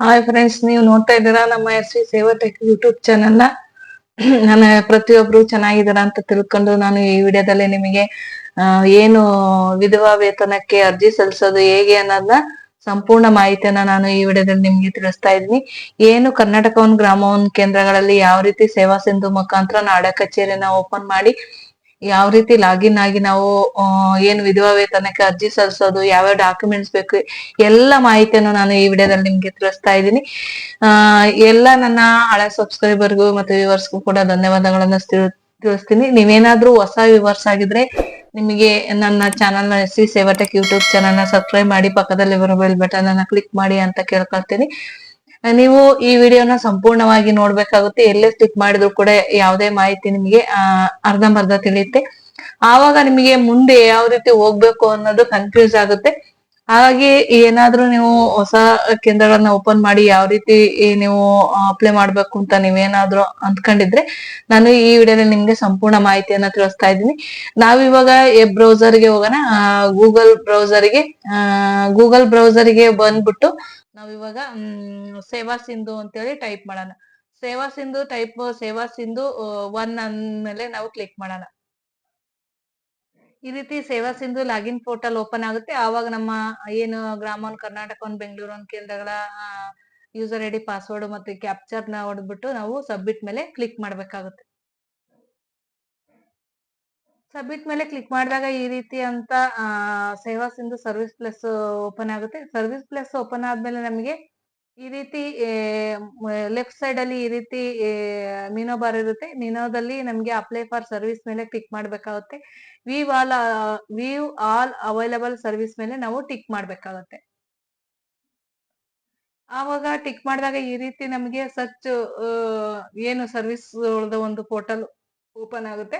Hi friends ನೀವು ನೋಡ್ತಾ ಇದ್ದೀರಾ ನಮ್ಮ S V Seva tech YouTube ಚಾನೆಲ್ನ? ನಾನು ಪ್ರತಿಯೊಬ್ರು ಚೆನ್ನಾಗಿದ್ದೀರಾ ಅಂತ ತಿಳ್ಕೊಂಡು ನಾನು ಈ ವಿಡಿಯೋದಲ್ಲಿ ನಿಮಗೆ ಏನು ವಿಧವಾ ವೇತನಕ್ಕೆ ಅರ್ಜಿ ಸಲ್ಲಿಸೋದು ಹೇಗೆ ಅನ್ನೋದನ್ನ ಸಂಪೂರ್ಣ ಮಾಹಿತಿಯನ್ನ ನಾನು ಈ ವಿಡಿಯೋದಲ್ಲಿ ನಿಮ್ಗೆ ತಿಳಿಸ್ತಾ ಇದ್ದೀನಿ. ಏನು ಕರ್ನಾಟಕ ಗ್ರಾಮವನ್ ಕೇಂದ್ರಗಳಲ್ಲಿ ಯಾವ ರೀತಿ ಸೇವಾ ಸಿಂಧು ಮುಖಾಂತರ ನಾಡ ಕಚೇರಿಯನ್ನ ಓಪನ್ ಮಾಡಿ ಯಾವ ರೀತಿ ಲಾಗಿನ್ ಆಗಿ ನಾವು ಏನು ವಿಧವಾ ವೇತನಕ್ಕೆ ಅರ್ಜಿ ಸಲ್ಲಿಸೋದು, ಯಾವ ಯಾವ ಡಾಕ್ಯುಮೆಂಟ್ಸ್ ಬೇಕು, ಎಲ್ಲ ಮಾಹಿತಿಯನ್ನು ನಾನು ಈ ವಿಡಿಯೋದಲ್ಲಿ ನಿಮ್ಗೆ ತಿಳಿಸ್ತಾ ಇದ್ದೀನಿ. ಎಲ್ಲ ನನ್ನ ಹಳೆ ಸಬ್ಸ್ಕ್ರೈಬರ್ಗೂ ಮತ್ತೆ ವಿವರ್ಸ್ಗೂ ಕೂಡ ಧನ್ಯವಾದಗಳನ್ನ ತಿಳ್- ತಿಳಿಸ್ತೀನಿ. ನೀವೇನಾದ್ರೂ ಹೊಸ ವಿವರ್ಸ್ ಆಗಿದ್ರೆ ನಿಮಗೆ ನನ್ನ channel S C Sevatech YouTube ಚಾನಲ್ನ ಸಬ್ಸ್ಕ್ರೈಬ್ ಮಾಡಿ ಪಕ್ಕದಲ್ಲಿ ಬರೋ ಬೆಲ್ ಬಟನ್ ಅನ್ನ ಕ್ಲಿಕ್ ಮಾಡಿ ಅಂತ ಕೇಳ್ಕೊಳ್ತೀನಿ. ನೀವು ಈ ವಿಡಿಯೋನ ಸಂಪೂರ್ಣವಾಗಿ ನೋಡ್ಬೇಕಾಗುತ್ತೆ, ಎಲ್ಲೇ ಸ್ಟಿಕ್ ಮಾಡಿದ್ರು ಕೂಡ ಯಾವುದೇ ಮಾಹಿತಿ ನಿಮಗೆ ಅರ್ಧಂಬರ್ಧ ತಿಳಿಯುತ್ತೆ. ಆವಾಗ ನಿಮಗೆ ಮುಂದೆ ಯಾವ ರೀತಿ ಹೋಗ್ಬೇಕು ಅನ್ನೋದು ಕನ್ಫ್ಯೂಸ್ ಆಗುತ್ತೆ. ಹಾಗಾಗಿ ಏನಾದ್ರೂ ನೀವು ಹೊಸ ಕೇಂದ್ರಗಳನ್ನ ಓಪನ್ ಮಾಡಿ ಯಾವ ರೀತಿ ನೀವು ಅಪ್ಲೈ ಮಾಡ್ಬೇಕು ಅಂತ ನೀವೇನಾದ್ರೂ ಅಂದ್ಕೊಂಡಿದ್ರೆ, ನಾನು ಈ ವಿಡಿಯೋದಲ್ಲಿ ನಿಮ್ಗೆ ಸಂಪೂರ್ಣ ಮಾಹಿತಿಯನ್ನ ತಿಳಿಸ್ತಾ ಇದ್ದೀನಿ. ನಾವಿವಾಗ ಬ್ರೌಸರ್ ಬ್ರೌಸರ್ಗೆ ಹೋಗೋಣ. ಗೂಗಲ್ ಬ್ರೌಸರ್ಗೆ ಗೂಗಲ್ ಬ್ರೌಸರ್ಗೆ ಬಂದ್ಬಿಟ್ಟು ನಾವಿವಾಗ ಸೇವಾ ಸಿಂಧು ಅಂತೇಳಿ ಟೈಪ್ ಮಾಡೋಣ. ಸೇವಾ ಸಿಂಧು ಟೈಪ್ ಸೇವಾ ಸಿಂಧು ಒನ್ ಅಂದ್ಮೇಲೆ ನಾವು ಕ್ಲಿಕ್ ಮಾಡೋಣ. ಈ ರೀತಿ ಸೇವಾ ಸಿಂಧು ಲಾಗಿನ್ ಪೋರ್ಟಲ್ ಓಪನ್ ಆಗುತ್ತೆ. ಆವಾಗ ನಮ್ಮ ಏನು ಗ್ರಾಮ ಗ್ರಾಮನ್ ಕರ್ನಾಟಕ ಒಂದು ಬೆಂಗಳೂರು ಒಂದು ಕೇಂದ್ರಗಳ ಯೂಸರ್ ಐ ಡಿ ಪಾಸ್ವರ್ಡ್ ಮತ್ತೆ ಕ್ಯಾಪ್ಚರ್ನ ಹೊಡೆದ್ಬಿಟ್ಟು ನಾವು ಸಬ್ಮಿಟ್ ಮೇಲೆ ಕ್ಲಿಕ್ ಮಾಡ್ಬೇಕಾಗುತ್ತೆ. ಸಬ್ಮಿಟ್ ಮೇಲೆ ಕ್ಲಿಕ್ ಮಾಡಿದಾಗ ಈ ರೀತಿ ಅಂತ Seva Sindhu service plus open ಆಗುತ್ತೆ. ಸರ್ವಿಸ್ ಪ್ಲಸ್ ಓಪನ್ ಆದ್ಮೇಲೆ ನಮಗೆ ಈ ರೀತಿ ಲೆಫ್ಟ್ ಸೈಡ್ ಅಲ್ಲಿ ಈ ರೀತಿ ಮೀನೋ ಬಾರ್ ಇರುತ್ತೆ. ಮೀನೋದಲ್ಲಿ ನಮಗೆ ಅಪ್ಲೈ ಫಾರ್ ಸರ್ವಿಸ್ ಮೇಲೆ ಕ್ಲಿಕ್ ಮಾಡ್ಬೇಕಾಗುತ್ತೆ. View all view all available service ಮೇಲೆ ನಾವು ಟಿಕ್ ಮಾಡ್ಬೇಕಾಗುತ್ತೆ. ಆವಾಗ ಟಿಕ್ ಮಾಡಿದಾಗ ಈ ರೀತಿ ನಮಗೆ ಸರ್ಚ್ ಏನು ಸರ್ವಿಸ್ ಒಂದು ಪೋರ್ಟಲ್ ಓಪನ್ ಆಗುತ್ತೆ.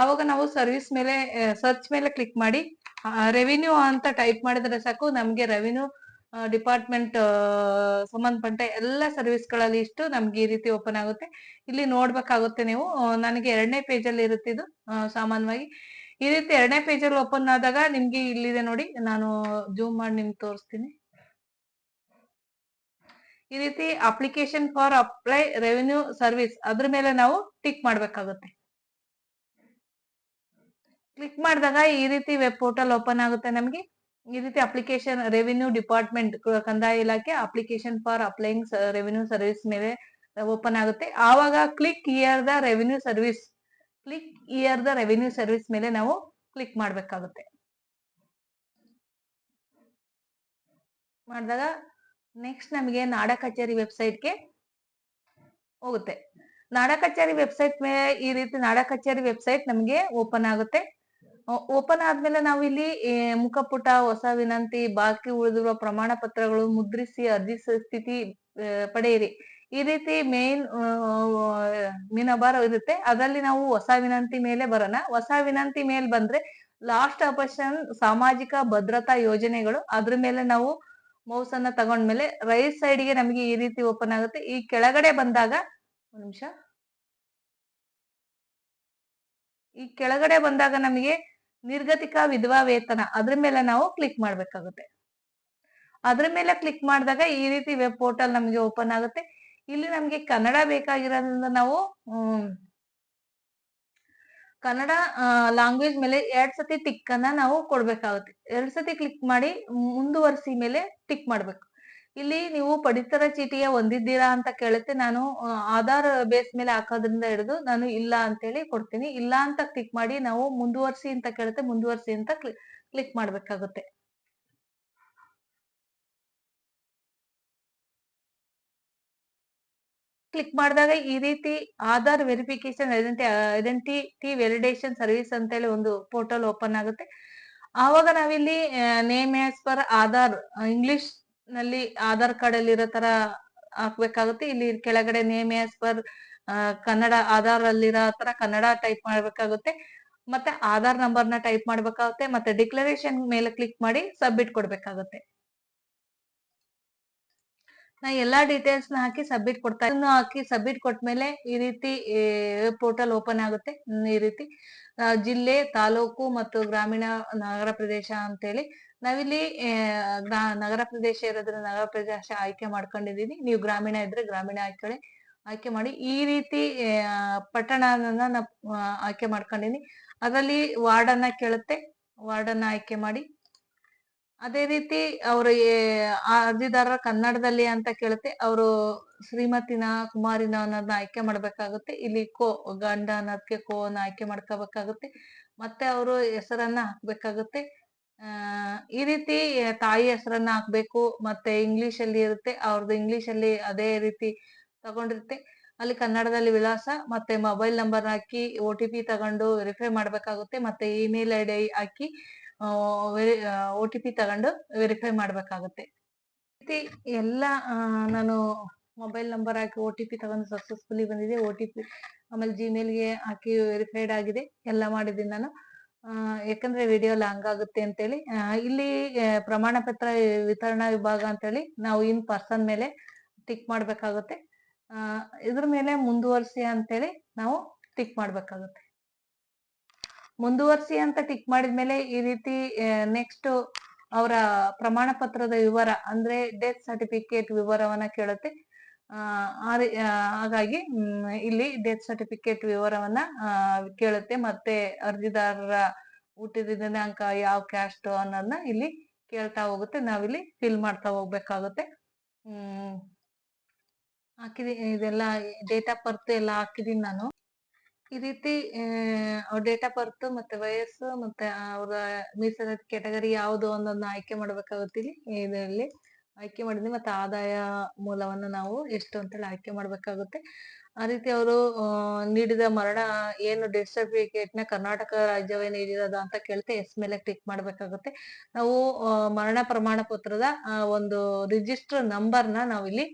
ಆವಾಗ ನಾವು ಸರ್ವಿಸ್ ಮೇಲೆ ಸರ್ಚ್ ಮೇಲೆ ಕ್ಲಿಕ್ ಮಾಡಿ ರೆವಿನ್ಯೂ ಅಂತ ಟೈಪ್ ಮಾಡಿದ್ರೆ ಸಾಕು, ನಮ್ಗೆ ರೆವಿನ್ಯೂ ಡಿಪಾರ್ಟ್ಮೆಂಟ್ ಸಂಬಂಧಪಟ್ಟ ಎಲ್ಲ ಸರ್ವಿಸ್ಗಳಲ್ಲಿ ಇಷ್ಟು ನಮ್ಗೆ ಈ ರೀತಿ ಓಪನ್ ಆಗುತ್ತೆ. ಇಲ್ಲಿ ನೋಡ್ಬೇಕಾಗುತ್ತೆ ನೀವು ನನಗೆ ಎರಡನೇ ಪೇಜ್ ಅಲ್ಲಿ ಇರುತ್ತೆ ಇದು ಸಾಮಾನ್ಯವಾಗಿ. ಈ ರೀತಿ ಎರಡನೇ ಪೇಜ್ ಅಲ್ಲಿ ಓಪನ್ ಆದಾಗ ನಿಮ್ಗೆ ಇಲ್ಲಿದೆ ನೋಡಿ, ನಾನು ಜೂಮ್ ಮಾಡಿ ನಿಮ್ಗೆ ತೋರಿಸ್ತೀನಿ. ಈ ರೀತಿ application for apply revenue service ಅದ್ರ ಮೇಲೆ ನಾವು ಟಿಕ್ ಮಾಡ್ಬೇಕಾಗುತ್ತೆ. ಕ್ಲಿಕ್ ಮಾಡಿದಾಗ ಈ ರೀತಿ ವೆಬ್ ಪೋರ್ಟಲ್ ಓಪನ್ ಆಗುತ್ತೆ ನಮಗೆ. ಈ ರೀತಿ ಅಪ್ಲಿಕೇಶನ್ ರೆವಿನ್ಯೂ ಡಿಪಾರ್ಟ್ಮೆಂಟ್ ಕಂದಾಯ ಇಲಾಖೆ application for applying revenue service ಮೇಲೆ ಓಪನ್ ಆಗುತ್ತೆ. ಆವಾಗ click here the revenue service click here the revenue service ಮೇಲೆ ನಾವು ಕ್ಲಿಕ್ ಮಾಡಬೇಕಾಗುತ್ತೆ. ಮಾಡಿದಾಗ ನೆಕ್ಸ್ಟ್ ನಮಗೆ ನಾಡ ಕಚೇರಿ ವೆಬ್ಸೈಟ್ಗೆ ಹೋಗುತ್ತೆ. ನಾಡ ಕಚೇರಿ ವೆಬ್ಸೈಟ್ ಮೇಲೆ ಈ ರೀತಿ ನಾಡ ಕಚೇರಿ ವೆಬ್ಸೈಟ್ ನಮಗೆ ಓಪನ್ ಆಗುತ್ತೆ. ಓಪನ್ ಆದ್ಮೇಲೆ ನಾವು ಇಲ್ಲಿ ಮುಖಪುಟ ಹೊಸ ವಿನಂತಿ, ಬಾಕಿ ಉಳಿದಿರುವ ಪ್ರಮಾಣ ಪತ್ರಗಳು ಮುದ್ರಿಸಿ ಅರ್ಜಿ ಸ್ಥಿತಿ ಪಡೆಯಿರಿ. ಈ ರೀತಿ ಮೇನ್ ಮೀನಬಾರ್ ಇರುತ್ತೆ. ಅದರಲ್ಲಿ ನಾವು ಹೊಸ ವಿನಂತಿ ಮೇಲೆ ಬರೋಣ. ಹೊಸ ವಿನಂತಿ ಮೇಲೆ ಬಂದ್ರೆ ಲಾಸ್ಟ್ ಆಪರೇಷನ್ ಸಾಮಾಜಿಕ ಭದ್ರತಾ ಯೋಜನೆಗಳು. ಅದ್ರ ಮೇಲೆ ನಾವು ಮೌಸ್ ಅನ್ನ ತಗೊಂಡ್ಮೇಲೆ ರೈಟ್ ಸೈಡ್ಗೆ ನಮಗೆ ಈ ರೀತಿ ಓಪನ್ ಆಗುತ್ತೆ. ಈ ಕೆಳಗಡೆ ಬಂದಾಗ, ಒಂದ್ ನಿಮಿಷ. ಈ ಕೆಳಗಡೆ ಬಂದಾಗ ನಮಗೆ ನಿರ್ಗತಿಕ ವಿಧವಾ ವೇತನ ಅದ್ರ ಮೇಲೆ ನಾವು ಕ್ಲಿಕ್ ಮಾಡ್ಬೇಕಾಗುತ್ತೆ. ಅದ್ರ ಮೇಲೆ ಕ್ಲಿಕ್ ಮಾಡಿದಾಗ ಈ ರೀತಿ ವೆಬ್ ಪೋರ್ಟಲ್ ನಮಗೆ ಓಪನ್ ಆಗುತ್ತೆ. ಇಲ್ಲಿ ನಮಗೆ ಕನ್ನಡ ಬೇಕಾಗಿರೋದ್ರಿಂದ ನಾವು ಕನ್ನಡ ಲ್ಯಾಂಗ್ವೇಜ್ ಮೇಲೆ ಎರಡ್ ಸತಿ ಟಿಕ್ ಅನ್ನ ನಾವು ಕೊಡ್ಬೇಕಾಗುತ್ತೆ. ಎರಡ್ ಸತಿ ಕ್ಲಿಕ್ ಮಾಡಿ ಮುಂದುವರಿಸಿ ಮೇಲೆ ಟಿಕ್ ಮಾಡ್ಬೇಕು. ಇಲ್ಲಿ ನೀವು ಪಡಿತರ ಚೀಟಿಯ ಹೊಂದಿದ್ದೀರಾ ಅಂತ ಕೇಳುತ್ತೆ. ನಾನು ಆಧಾರ್ ಬೇಸ್ ಮೇಲೆ ಹಾಕೋದ್ರಿಂದ ಹಿಡಿದು ನಾನು ಇಲ್ಲ ಅಂತೇಳಿ ಕೊಡ್ತೀನಿ. ಇಲ್ಲ ಅಂತ ಕ್ಲಿಕ್ ಮಾಡಿ ನಾವು ಮುಂದುವರಿಸಿ ಅಂತ ಕೇಳುತ್ತೆ. ಮುಂದುವರಿಸಿ ಅಂತ ಕ್ಲಿಕ್ ಮಾಡ್ಬೇಕಾಗುತ್ತೆ. ಕ್ಲಿಕ್ ಮಾಡಿದಾಗ ಈ ರೀತಿ Aadhaar verification identity identity ವೆರಿಡೇಷನ್ service ಅಂತೇಳಿ ಒಂದು ಪೋರ್ಟಲ್ ಓಪನ್ ಆಗುತ್ತೆ. ಆವಾಗ ನಾವಿಲ್ಲಿ name as per Aadhaar English ನಲ್ಲಿ ಆಧಾರ್ ಕಾರ್ಡ್ ಅಲ್ಲಿ ಇರೋ ತರ ಹಾಕ್ಬೇಕಾಗುತ್ತೆ. ಇಲ್ಲಿ ಕೆಳಗಡೆ name as per Kannada Aadhaar ಅಲ್ಲಿರೋ ತರ ಕನ್ನಡ ಟೈಪ್ ಮಾಡ್ಬೇಕಾಗುತ್ತೆ. ಮತ್ತೆ ಆಧಾರ್ ನಂಬರ್ನ ಟೈಪ್ ಮಾಡ್ಬೇಕಾಗುತ್ತೆ. ಮತ್ತೆ ಡಿಕ್ಲರೇಷನ್ ಮೇಲೆ ಕ್ಲಿಕ್ ಮಾಡಿ ಸಬ್ಮಿಟ್ ಕೊಡ್ಬೇಕಾಗುತ್ತೆ. ನಾ ಎಲ್ಲಾ ಡೀಟೇಲ್ಸ್ನ ಹಾಕಿ ಸಬ್ಮಿಟ್ ಕೊಡ್ತಾ ಹಾಕಿ ಸಬ್ಮಿಟ್ ಕೊಟ್ಮೇಲೆ ಈ ರೀತಿ ಪೋರ್ಟಲ್ ಓಪನ್ ಆಗುತ್ತೆ. ಈ ರೀತಿ ಜಿಲ್ಲೆ, ತಾಲೂಕು ಮತ್ತು ಗ್ರಾಮೀಣ ನಗರ ಪ್ರದೇಶ ಅಂತೇಳಿ ನಾವಿಲ್ಲಿ ನಗರ ಪ್ರದೇಶ ಇರೋದ್ರಿಂದ ನಗರ ಪ್ರದೇಶ ಆಯ್ಕೆ ಮಾಡ್ಕೊಂಡಿದೀನಿ. ನೀವು ಗ್ರಾಮೀಣ ಇದ್ರೆ ಗ್ರಾಮೀಣ ಆಯ್ಕೆ ಆಯ್ಕೆ ಮಾಡಿ ಈ ರೀತಿ ಪಟ್ಟಣನ ಆಯ್ಕೆ ಮಾಡ್ಕೊಂಡಿನಿ ಅದರಲ್ಲಿ ವಾರ್ಡನ್ನ ಕೇಳುತ್ತೆ. ವಾರ್ಡನ್ನ ಆಯ್ಕೆ ಮಾಡಿ. ಅದೇ ರೀತಿ ಅವರು ಅರ್ಜಿದಾರರ ಕನ್ನಡದಲ್ಲಿ ಅಂತ ಕೇಳುತ್ತೆ. ಅವರು ಶ್ರೀಮತಿನ, ಕುಮಾರಿನ ಅನ್ನೋದನ್ನ ಆಯ್ಕೆ ಮಾಡ್ಬೇಕಾಗುತ್ತೆ. ಇಲ್ಲಿ ಕೋ, ಗಂಡ ಅನ್ನೋದಕ್ಕೆ ಕೋ ಅನ್ನ ಆಯ್ಕೆ ಮಾಡ್ಕೋಬೇಕಾಗುತ್ತೆ. ಮತ್ತೆ ಅವರು ಹೆಸರನ್ನ ಹಾಕ್ಬೇಕಾಗುತ್ತೆ. ಈ ರೀತಿ ತಾಯಿ ಹೆಸರನ್ನ ಹಾಕ್ಬೇಕು, ಮತ್ತೆ ಇಂಗ್ಲಿಷ್ ಅಲ್ಲಿ ಇರುತ್ತೆ ಅವ್ರದ್ದು ಇಂಗ್ಲಿಷ್ ಅಲ್ಲಿ ಅದೇ ರೀತಿ ತಗೊಂಡಿರುತ್ತೆ. ಅಲ್ಲಿ ಕನ್ನಡದಲ್ಲಿ ವಿಳಾಸ, ಮತ್ತೆ ಮೊಬೈಲ್ ನಂಬರ್ ಹಾಕಿ ಒ ಟಿ ಪಿ ತಗೊಂಡು ವೆರಿಫೈ ಮಾಡ್ಬೇಕಾಗುತ್ತೆ, ಮತ್ತೆ ಇಮೇಲ್ ಐ ಡಿ ಹಾಕಿ ಒ ಟಿ ಪಿ ತಗೊಂಡು ವೆರಿಫೈ ಮಾಡ್ಬೇಕಾಗುತ್ತೆ. ರೀತಿ ಎಲ್ಲ ನಾನು ಮೊಬೈಲ್ ನಂಬರ್ ಹಾಕಿ ಒ ಟಿ ಪಿ ತಗೊಂಡು ಸಕ್ಸಸ್ಫುಲಿ ಬಂದಿದೆ ಒ ಟಿ ಪಿ ಆಮೇಲೆ ಜಿಮೇಲ್ಗೆ ಹಾಕಿ ವೆರಿಫೈಡ್ ಆಗಿದೆ. ಎಲ್ಲ ಮಾಡಿದ್ದೀನಿ ನಾನು. ಯಾಕಂದ್ರೆ ವಿಡಿಯೋ ಲಾಂಗ್ ಆಗುತ್ತೆ ಅಂತೇಳಿ ಹೇಳಿ ಇಲ್ಲಿ ಪ್ರಮಾಣ ಪತ್ರ ವಿತರಣಾ ವಿಭಾಗ ಅಂತೇಳಿ ನಾವು ಇನ್ ಪರ್ಸನ್ ಮೇಲೆ ಟಿಕ್ ಮಾಡ್ಬೇಕಾಗುತ್ತೆ. ಇದ್ರ ಮೇಲೆ ಮುಂದುವರ್ಸಿ ಅಂತೇಳಿ ನಾವು ಟಿಕ್ ಮಾಡ್ಬೇಕಾಗುತ್ತೆ. ಮುಂದುವರ್ಸಿ ಅಂತ ಟಿಕ್ ಮಾಡಿದ್ಮೇಲೆ ಈ ರೀತಿ ನೆಕ್ಸ್ಟ್ ಅವರ ಪ್ರಮಾಣ ಪತ್ರದ ವಿವರ ಅಂದ್ರೆ ಡೆತ್ ಸರ್ಟಿಫಿಕೇಟ್ ವಿವರವನ್ನ ಕೇಳುತ್ತೆ. ಹಾಗಾಗಿ ಇಲ್ಲಿ ಡೆತ್ ಸರ್ಟಿಫಿಕೇಟ್ ವಿವರವನ್ನ ಕೇಳುತ್ತೆ. ಮತ್ತೆ ಅರ್ಜಿದಾರರ ಹುಟ್ಟಿದ ದಿನಾಂಕ, ಯಾವ ಕ್ಯಾಸ್ಟ್ ಅನ್ನೋದನ್ನ ಇಲ್ಲಿ ಕೇಳ್ತಾ ಹೋಗುತ್ತೆ. ನಾವಿಲ್ಲಿ ಫಿಲ್ ಮಾಡ್ತಾ ಹೋಗ್ಬೇಕಾಗುತ್ತೆ. ಹ್ಮ್. ಹಾಕಿದೀನಿ ಇದೆಲ್ಲ ಡೇಟ್ ಆಫ್ ಬರ್ತ್ ಎಲ್ಲ ಹಾಕಿದೀನಿ ನಾನು. ಈ ರೀತಿ ಡೇಟ್ ಆಫ್ ಬರ್ತ್ ಮತ್ತೆ ವಯಸ್ಸು ಮತ್ತೆ ಅವರ ಮೀಸಲಾತಿ ಕ್ಯಾಟಗರಿ ಯಾವುದು ಅನ್ನೋದನ್ನ ಆಯ್ಕೆ ಮಾಡ್ಬೇಕಾಗುತ್ತೆ ಇಲ್ಲಿ, ಇದರಲ್ಲಿ. ಆಯ್ಕೆ ಮಾಡಿದ್ವಿ ಮತ್ತೆ ಆದಾಯ ಮೂಲವನ್ನ ನಾವು ಎಷ್ಟು ಅಂತೇಳಿ ಆಯ್ಕೆ ಮಾಡ್ಬೇಕಾಗುತ್ತೆ. ಆ ರೀತಿ ಅವರು ನೀಡಿದ ಮರಣ ಏನು ಡೆತ್ ಸರ್ಟಿಫಿಕೇಟ್ನ ಕರ್ನಾಟಕ ರಾಜ್ಯವೇ ನೀಡಿರೋದ ಅಂತ ಕೇಳ್ತೆ ಎಸ್ ಮೇಲೆ ಕ್ಲಿಕ್ ಮಾಡ್ಬೇಕಾಗುತ್ತೆ. ನಾವು ಮರಣ ಪ್ರಮಾಣ ಪತ್ರದ ಒಂದು ರಿಜಿಸ್ಟರ್ ನಂಬರ್ನ ನಾವಿಲ್ಲಿ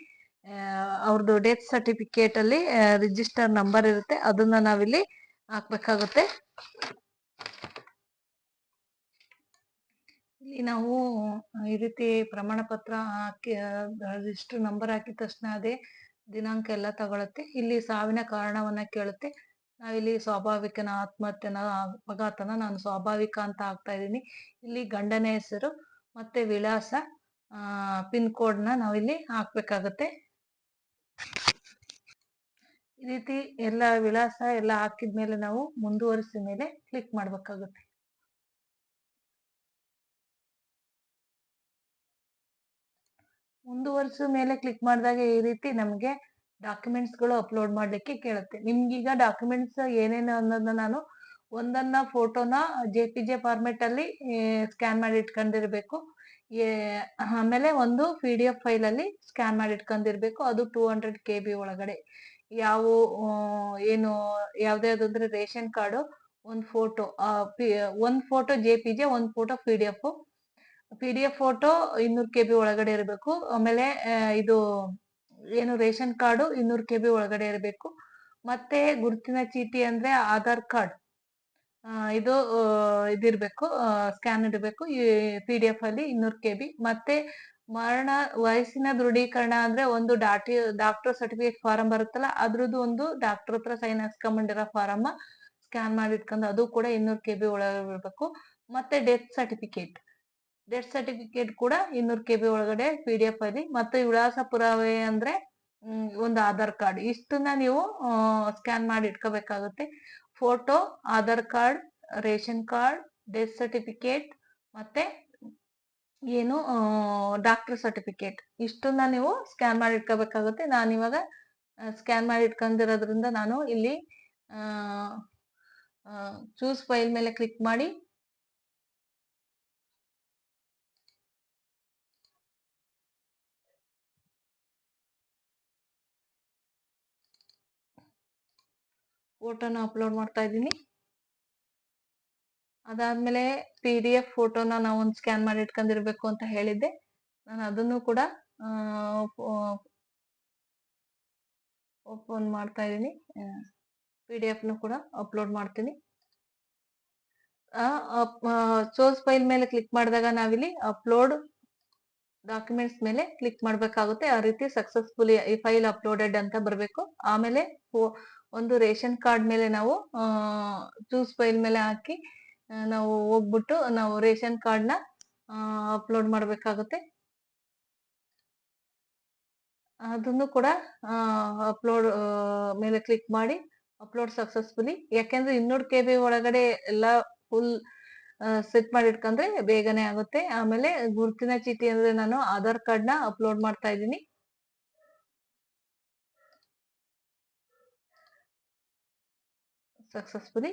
ಅವ್ರದ್ದು ಡೆತ್ ಸರ್ಟಿಫಿಕೇಟ್ ಅಲ್ಲಿ ರಿಜಿಸ್ಟರ್ ನಂಬರ್ ಇರುತ್ತೆ. ಅದನ್ನ ನಾವಿಲ್ಲಿ ಹಾಕ್ಬೇಕಾಗುತ್ತೆ. ಇಲ್ಲಿ ನಾವು ಈ ರೀತಿ ಪ್ರಮಾಣ ಪತ್ರ ಹಾಕಿ ರಿಜಿಸ್ಟರ್ ನಂಬರ್ ಹಾಕಿದ ತಕ್ಷಣ ಅದೇ ದಿನಾಂಕ ಎಲ್ಲ ತಗೊಳುತ್ತೆ. ಇಲ್ಲಿ ಸಾವಿನ ಕಾರಣವನ್ನ ಕೇಳುತ್ತೆ. ನಾವಿಲ್ಲಿ ಸ್ವಾಭಾವಿಕನ ಆತ್ಮಹತ್ಯೆನ, ಅಪಘಾತನ ನಾನು ಸ್ವಾಭಾವಿಕ ಅಂತ ಹಾಕ್ತಾ ಇದ್ದೀನಿ. ಇಲ್ಲಿ ಗಂಡನ ಹೆಸರು ಮತ್ತೆ ವಿಳಾಸ ಪಿನ್ ಕೋಡ್ನ ನಾವಿಲ್ಲಿ ಹಾಕ್ಬೇಕಾಗತ್ತೆ. ಈ ರೀತಿ ಎಲ್ಲ ವಿಳಾಸ ಎಲ್ಲ ಹಾಕಿದ್ಮೇಲೆ ನಾವು ಮುಂದುವರಿಸಿದ ಮೇಲೆ ಕ್ಲಿಕ್ ಮಾಡ್ಬೇಕಾಗುತ್ತೆ. ಮುಂದುವರಿಸಿದ ಮೇಲೆ ಕ್ಲಿಕ್ ಮಾಡಿದಾಗ ಈ ರೀತಿ ನಮಗೆ ಡಾಕ್ಯುಮೆಂಟ್ಸ್ಗಳು ಅಪ್ಲೋಡ್ ಮಾಡ್ಲಿಕ್ಕೆ ಕೇಳುತ್ತೆ. ನಿಮ್ಗೀಗ ಡಾಕ್ಯುಮೆಂಟ್ಸ್ ಏನೇನು ಅನ್ನೋದನ್ನ ನಾನು ಒಂದನ್ನ ಫೋಟೋನ ಜೆ ಪಿ ಜೆ ಫಾರ್ಮೆಟ್ ಅಲ್ಲಿ ಸ್ಕ್ಯಾನ್ ಮಾಡಿ ಇಟ್ಕೊಂಡಿರ್ಬೇಕು. ಆಮೇಲೆ ಒಂದು ಪಿ ಡಿ ಎಫ್ ಫೈಲ್ ಅಲ್ಲಿ ಸ್ಕ್ಯಾನ್ ಮಾಡಿ ಇಟ್ಕೊಂಡಿರ್ಬೇಕು. ಅದು ಟೂ ಹಂಡ್ರೆಡ್ ಕೆ ಬಿ ಒಳಗಡೆ. ಯಾವ ಏನು, ಯಾವ್ದೇ ಅಂದ್ರೆ ರೇಷನ್ ಕಾರ್ಡು, ಒಂದು ಫೋಟೋ ಒಂದು ಫೋಟೋ ಜೆ ಪಿ ಜೆ ಒಂದು photo P D F P D F photo ಇನ್ನೂರು ಕೆ ಬಿ ಒಳಗಡೆ ಇರಬೇಕು. ಆಮೇಲೆ ಇದು ಏನು ರೇಷನ್ ಕಾರ್ಡು ಇನ್ನೂರು ಕೆ ಬಿ ಒಳಗಡೆ ಇರಬೇಕು. ಮತ್ತೆ ಗುರುತಿನ ಚೀಟಿ ಅಂದ್ರೆ ಆಧಾರ್ ಕಾರ್ಡ್. ಇದು ಇದಿರ್ಬೇಕು. ಸ್ಕ್ಯಾನ್ ಇರಬೇಕು ಪಿ ಡಿ ಎಫ್ ಅಲ್ಲಿ ಇನ್ನೂರು ಕೆ ಬಿ ಮತ್ತೆ ಮರಣ, ವಯಸ್ಸಿನ ದೃಢೀಕರಣ ಅಂದ್ರೆ ಒಂದು ಡಾಟಿ, ಡಾಕ್ಟರ್ ಸರ್ಟಿಫಿಕೇಟ್ ಫಾರಂ ಬರುತ್ತಲ್ಲ, ಅದ್ರದ್ದು ಒಂದು ಡಾಕ್ಟರ್ ಹತ್ರ ಸೈನ್ ಹಾಕ್ಸ್ಕೊಂಡಿರೋ ಫಾರಮ್ ಸ್ಕ್ಯಾನ್ ಮಾಡಿ ಇಟ್ಕೊಂಡು ಅದು ಕೂಡ ಇನ್ನೂರು ಕೆ ಬಿ ಒಳಗೆ ಇರಬೇಕು. ಮತ್ತೆ ಡೆತ್ ಸರ್ಟಿಫಿಕೇಟ್. ಡೆತ್ ಸರ್ಟಿಫಿಕೇಟ್ ಕೂಡ ಇನ್ನೂರು ಕೆ ಬಿ ಒಳಗಡೆ ಪಿ ಡಿ ಎಫ್ ಅಲ್ಲಿ. ಮತ್ತು ವಿಳಾಸ ಪುರಾವೆ ಅಂದ್ರೆ ಒಂದು ಆಧಾರ್ ಕಾರ್ಡ್ ಇಷ್ಟನ್ನ ನೀವು ಸ್ಕ್ಯಾನ್ ಮಾಡಿ ಇಟ್ಕೋಬೇಕಾಗುತ್ತೆ. Photo Aadhaar card ration card death certificate ಮತ್ತೆ ಏನು ಡಾಕ್ಟರ್ ಸರ್ಟಿಫಿಕೇಟ್ ಇಷ್ಟನ್ನ ನೀವು ಸ್ಕ್ಯಾನ್ ಮಾಡಿ ಇಟ್ಕೋಬೇಕಾಗುತ್ತೆ. ನಾನು ಇವಾಗ ಸ್ಕ್ಯಾನ್ ಮಾಡಿ ಇಟ್ಕೊಂಡಿರೋದ್ರಿಂದ ನಾನು ಇಲ್ಲಿ ಚೂಸ್ ಫೈಲ್ ಮೇಲೆ ಕ್ಲಿಕ್ ಮಾಡಿ ಫೋಟೋನ ಅಪ್ಲೋಡ್ ಮಾಡ್ತಾ ಇದ್ದೀನಿ. ಅದಾದ್ಮೇಲೆ ಪಿ ಡಿ ಎಫ್ ಫೋಟೋನ ನಾವು ಒಂದು ಸ್ಕ್ಯಾನ್ ಮಾಡಿ ಇಟ್ಕೊಂಡಿರ್ಬೇಕು ಅಂತ ಹೇಳಿದ್ದೆ. ನಾನು ಅದನ್ನು ಕೂಡ ಓಪನ್ ಮಾಡ್ತಾ ಇದ್ದೀನಿ. ಪಿ ಡಿ ಎಫ್ನು ಕೂಡ ಅಪ್ಲೋಡ್ ಮಾಡ್ತೀನಿ. ಸೋರ್ಸ್ ಫೈಲ್ ಮೇಲೆ ಕ್ಲಿಕ್ ಮಾಡಿದಾಗ ನಾವಿಲ್ಲಿ ಅಪ್ಲೋಡ್ ಡಾಕ್ಯುಮೆಂಟ್ಸ್ ಮೇಲೆ ಕ್ಲಿಕ್ ಮಾಡ್ಬೇಕಾಗುತ್ತೆ. ಆ ರೀತಿ ಸಕ್ಸಸ್ಫುಲಿ ಈ ಫೈಲ್ ಅಪ್ಲೋಡೆಡ್ ಅಂತ ಬರಬೇಕು. ಆಮೇಲೆ ಒಂದು ರೇಷನ್ ಕಾರ್ಡ್ ಮೇಲೆ ನಾವು ಚೂಸ್ ಫೈಲ್ ಮೇಲೆ ಹಾಕಿ ನಾವು ಹೋಗ್ಬಿಟ್ಟು ನಾವು ರೇಷನ್ ಕಾರ್ಡ್ನ ಅಪ್ಲೋಡ್ ಮಾಡಬೇಕಾಗುತ್ತೆ. ಅದನ್ನು ಕೂಡ ಅಪ್ಲೋಡ್ ಮೇಲೆ ಕ್ಲಿಕ್ ಮಾಡಿ ಅಪ್ಲೋಡ್ ಸಕ್ಸಸ್ಫುಲಿ ಯಾಕೆಂದ್ರೆ ಇನ್ನೂರು ಕೆ ಬಿ ಒಳಗಡೆ ಎಲ್ಲ ಫುಲ್ ಸೆಟ್ ಮಾಡಿ ಇಟ್ಕೊಂಡ್ರೆ ಬೇಗನೆ ಆಗುತ್ತೆ. ಆಮೇಲೆ ಗುರುತಿನ ಚೀಟಿ ಅಂದ್ರೆ ನಾನು ಆಧಾರ್ ಕಾರ್ಡ್ನ ಅಪ್ಲೋಡ್ ಮಾಡ್ತಾ ಇದ್ದೀನಿ. ಸಕ್ಸಸ್ಫುಲಿ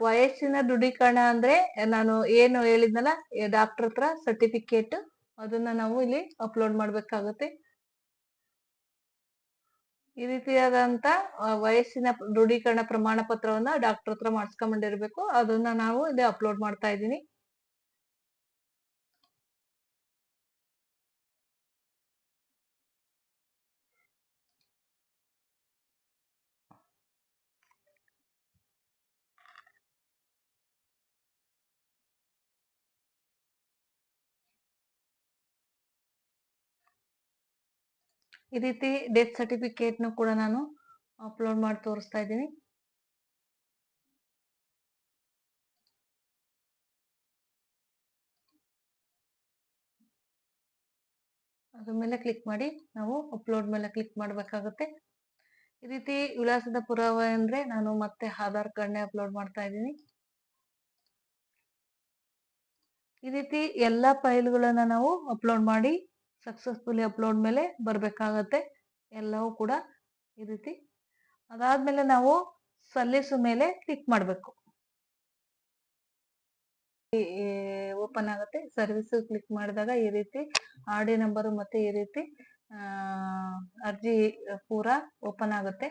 ವಯಸ್ಸಿನ ದೃಢೀಕರಣ ಅಂದ್ರೆ ನಾನು ಏನು ಹೇಳಿದ್ನಲ್ಲ ಡಾಕ್ಟರ್ ಹತ್ರ ಸರ್ಟಿಫಿಕೇಟ್ ಅದನ್ನ ನಾವು ಇಲ್ಲಿ ಅಪ್ಲೋಡ್ ಮಾಡ್ಬೇಕಾಗತ್ತೆ. ಈ ರೀತಿಯಾದಂತ ವಯಸ್ಸಿನ ದೃಢೀಕರಣ ಪ್ರಮಾಣ ಪತ್ರವನ್ನ ಡಾಕ್ಟರ್ ಹತ್ರ ಮಾಡಿಸ್ಕೊಂಡ್ಬಂದಿರ್ಬೇಕು ಅದನ್ನ ನಾವು ಇಲ್ಲಿ ಅಪ್ಲೋಡ್ ಮಾಡ್ತಾ ಇದ್ದೀನಿ. ಈ ರೀತಿ ಡೆತ್ ಸರ್ಟಿಫಿಕೇಟ್ ನು ಕೂಡ ನಾನು ಅಪ್ಲೋಡ್ ಮಾಡಿ ತೋರಿಸ್ತಾ ಇದ್ದೀನಿ. ಅದ್ರ ಮೇಲೆ ಕ್ಲಿಕ್ ಮಾಡಿ, ನಾವು ಅಪ್ಲೋಡ್ ಮೇಲೆ ಕ್ಲಿಕ್ ಮಾಡಬೇಕಾಗುತ್ತೆ. ಈ ರೀತಿ ವಿಳಾಸದ ಪುರಾವೆ ಅಂದ್ರೆ ನಾನು ಮತ್ತೆ ಆಧಾರ್ ಕಾರ್ಡ್ನೇ ಅಪ್ಲೋಡ್ ಮಾಡ್ತಾ ಇದ್ದೀನಿ. ಈ ರೀತಿ ಎಲ್ಲಾ ಫೈಲ್ಗಳನ್ನ ನಾವು ಅಪ್ಲೋಡ್ ಮಾಡಿ ಸಕ್ಸಸ್ಫುಲಿ ಅಪ್ಲೋಡ್ ಮೇಲೆ ಬರಬೇಕಾಗತ್ತೆ. ಎಲ್ಲವೂ ಕೂಡ ಈ ರೀತಿ. ಅದಾದ್ಮೇಲೆ ನಾವು ಸಲ್ಲಿಸು ಮೇಲೆ ಕ್ಲಿಕ್ ಮಾಡಬೇಕು. ಓಪನ್ ಆಗುತ್ತೆ. ಸರ್ವಿಸ್ ಕ್ಲಿಕ್ ಮಾಡಿದಾಗ ಈ ರೀತಿ ಆರ್ ಡಿ ನಂಬರು ಮತ್ತೆ ಈ ರೀತಿ ಅರ್ಜಿ ಪೂರ ಓಪನ್ ಆಗುತ್ತೆ.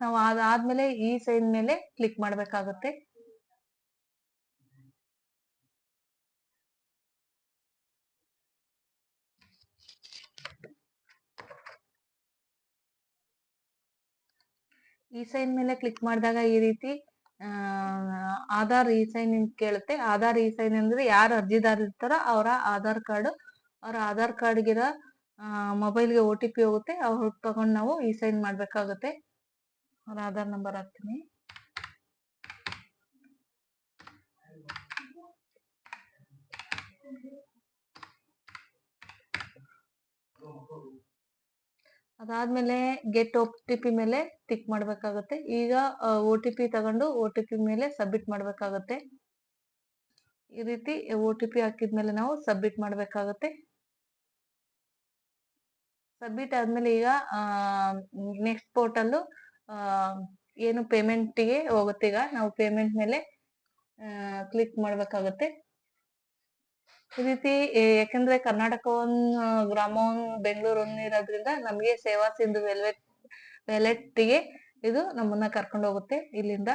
ನಾವು ಅದಾದ್ಮೇಲೆ ಈ ಸೈನ್ ಮೇಲೆ ಕ್ಲಿಕ್ ಮಾಡ್ಬೇಕಾಗುತ್ತೆ. ಈ ಸೈನ್ ಮೇಲೆ ಕ್ಲಿಕ್ ಮಾಡಿದಾಗ ಈ ರೀತಿ ಆಧಾರ್ ಈ ಸೈನ್ ಕೇಳುತ್ತೆ. ಆಧಾರ್ ಈ ಸೈನ್ ಅಂದ್ರೆ ಯಾರು ಅರ್ಜಿದಾರ ಇರ್ತಾರೋ ಅವರ ಆಧಾರ್ ಕಾರ್ಡ್, ಅವರ ಆಧಾರ್ ಕಾರ್ಡ್ಗಿರೋ ಮೊಬೈಲ್ಗೆ ಓ ಟಿ ಪಿ ಹೋಗುತ್ತೆ. ಅವ್ರು ತಗೊಂಡು ನಾವು ಈ ಸೈನ್ ಮಾಡ್ಬೇಕಾಗುತ್ತೆ. ಅವ್ರ ಆಧಾರ್ ನಂಬರ್ ಹಾಕ್ತೀನಿ. ಅದಾದ್ಮೇಲೆ ಗೆಟ್ ಒ ಟಿ ಪಿ ಮೇಲೆ ಟಿಕ್ ಮಾಡಬೇಕಾಗುತ್ತೆ. ಈಗ ಒ ಟಿ ಪಿ ತಗೊಂಡು ಒ ಟಿ ಪಿ ಮೇಲೆ ಸಬ್ಮಿಟ್ ಮಾಡಬೇಕಾಗುತ್ತೆ. ಈ ರೀತಿ ಒ ಟಿ ಪಿ ಹಾಕಿದ್ಮೇಲೆ ನಾವು ಸಬ್ಮಿಟ್ ಮಾಡ್ಬೇಕಾಗತ್ತೆ. ಸಬ್ಮಿಟ್ ಆದ್ಮೇಲೆ ಈಗ ನೆಕ್ಸ್ಟ್ ಪೋರ್ಟಲ್ ಏನು ಪೇಮೆಂಟ್ಗೆ ಹೋಗುತ್ತೆ ಈಗ. ನಾವು ಪೇಮೆಂಟ್ ಮೇಲೆ ಕ್ಲಿಕ್ ಮಾಡ್ಬೇಕಾಗುತ್ತೆ. ಈ ರೀತಿ ಯಾಕಂದ್ರೆ ಕರ್ನಾಟಕ ಒನ್ ಗ್ರಾಮ ಇರೋದ್ರಿಂದ ನಮಗೆ ಸೇವಾ ಸಿಂಧು ವೆಲ್ವೆಟ್ ವ್ಯಾಲೆಟ್ಗೆ ಇದು ನಮ್ಮನ್ನ ಕರ್ಕೊಂಡು ಹೋಗುತ್ತೆ ಇಲ್ಲಿಂದ.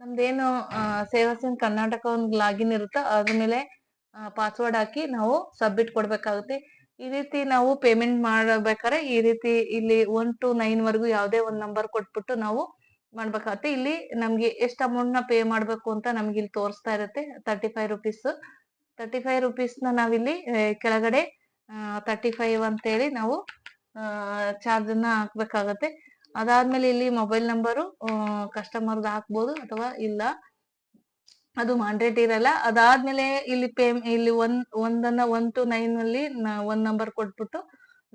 ನಮ್ದೇನು ಸೇವಾ ಸಿಂಧು ಕರ್ನಾಟಕ ಒಂದು ಲಾಗಿನ್ ಇರುತ್ತೋ ಅದ್ರ ಮೇಲೆ ಪಾಸ್ವರ್ಡ್ ಹಾಕಿ ನಾವು ಸಬ್ಮಿಟ್ ಕೊಡ್ಬೇಕಾಗುತ್ತೆ. ಈ ರೀತಿ ನಾವು ಪೇಮೆಂಟ್ ಮಾಡಬೇಕಾದ್ರೆ ಈ ರೀತಿ ಇಲ್ಲಿ ಒನ್ ಟು ನೈನ್ ವರೆಗೂ ಯಾವುದೇ ಒಂದು ನಂಬರ್ ಕೊಟ್ಬಿಟ್ಟು ನಾವು ಮಾಡ್ಬೇಕಾಗತ್ತೆ. ಇಲ್ಲಿ ನಮ್ಗೆ ಎಷ್ಟು ಅಮೌಂಟ್ನ ಪೇ ಮಾಡ್ಬೇಕು ಅಂತ ನಮ್ಗೆ ಇಲ್ಲಿ ತೋರಿಸ್ತಾ ಇರುತ್ತೆ. Thirty five rupees thirty five ರುಪೀಸ್ನ ನಾವಿಲ್ಲಿ ಕೆಳಗಡೆ ತರ್ಟಿ ಫೈವ್ ಅಂತ ಹೇಳಿ ನಾವು ಚಾರ್ಜ್ ಅನ್ನ ಹಾಕ್ಬೇಕಾಗತ್ತೆ. ಅದಾದ್ಮೇಲೆ ಇಲ್ಲಿ ಮೊಬೈಲ್ ನಂಬರು ಕಸ್ಟಮರ್ದು ಹಾಕ್ಬೋದು ಅಥವಾ ಇಲ್ಲ. ಅದು ಮಾಂಡ್ರೇಟ್ ಇರಲ್ಲ. ಅದಾದ್ಮೇಲೆ ಇಲ್ಲಿ ಪೇ, ಇಲ್ಲಿ ಒಂದ್, ಒಂದನ್ನ ಒನ್ ಟು ನೈನ್ ಅಲ್ಲಿ ಒಂದ್ ನಂಬರ್ ಕೊಟ್ಬಿಟ್ಟು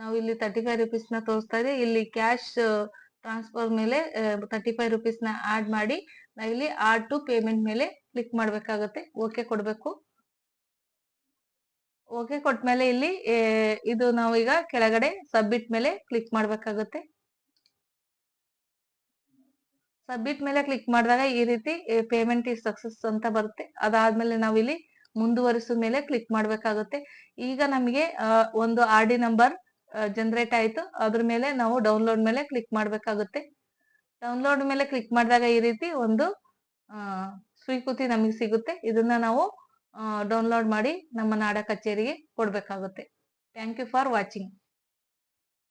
ನಾವು ಇಲ್ಲಿ ತರ್ಟಿ ಫೈವ್ ರುಪೀಸ್ನ ತೋರಿಸ್ತಾ ಇದೆ. ಇಲ್ಲಿ ಕ್ಯಾಶ್ ಟ್ರಾನ್ಸ್ಫರ್ ಮೇಲೆ ತರ್ಟಿ ಫೈವ್ ರುಪೀಸ್ನ ಆಡ್ ಮಾಡಿ ಇಲ್ಲಿ ಆಡ್ ಟು ಪೇಮೆಂಟ್ ಮೇಲೆ ಕ್ಲಿಕ್ ಮಾಡ್ಬೇಕಾಗತ್ತೆ. ಓಕೆ ಕೊಡ್ಬೇಕು. ಓಕೆ ಕೊಟ್ಮೇಲೆ ಇಲ್ಲಿ ಇದು ನಾವು ಈಗ ಕೆಳಗಡೆ ಸಬ್ಮಿಟ್ ಮೇಲೆ ಕ್ಲಿಕ್ ಮಾಡ್ಬೇಕಾಗತ್ತೆ. ಸಬ್ಮಿಟ್ ಮೇಲೆ ಕ್ಲಿಕ್ ಮಾಡಿದಾಗ ಈ ರೀತಿ ಪೇಮೆಂಟ್ ಈ ಸಕ್ಸಸ್ ಅಂತ ಬರುತ್ತೆ. ಅದಾದ್ಮೇಲೆ ನಾವಿಲ್ಲಿ ಇಲ್ಲಿ ಮುಂದುವರಿಸೋ ಮೇಲೆ ಕ್ಲಿಕ್ ಮಾಡ್ಬೇಕಾಗುತ್ತೆ. ಈಗ ನಮಗೆ ಒಂದು ಆರ್ ಡಿ ನಂಬರ್ ಜನರೇಟ್ ಆಯಿತು. ಅದ್ರ ಮೇಲೆ ನಾವು ಡೌನ್ಲೋಡ್ ಮೇಲೆ ಕ್ಲಿಕ್ ಮಾಡಬೇಕಾಗುತ್ತೆ. ಡೌನ್ಲೋಡ್ ಮೇಲೆ ಕ್ಲಿಕ್ ಮಾಡಿದಾಗ ಈ ರೀತಿ ಒಂದು ಸ್ವೀಕೃತಿ ನಮಗೆ ಸಿಗುತ್ತೆ. ಇದನ್ನ ನಾವು ಡೌನ್ಲೋಡ್ ಮಾಡಿ ನಮ್ಮ ನಾಡ ಕಚೇರಿಗೆ ಕೊಡಬೇಕಾಗುತ್ತೆ. Thank you for watching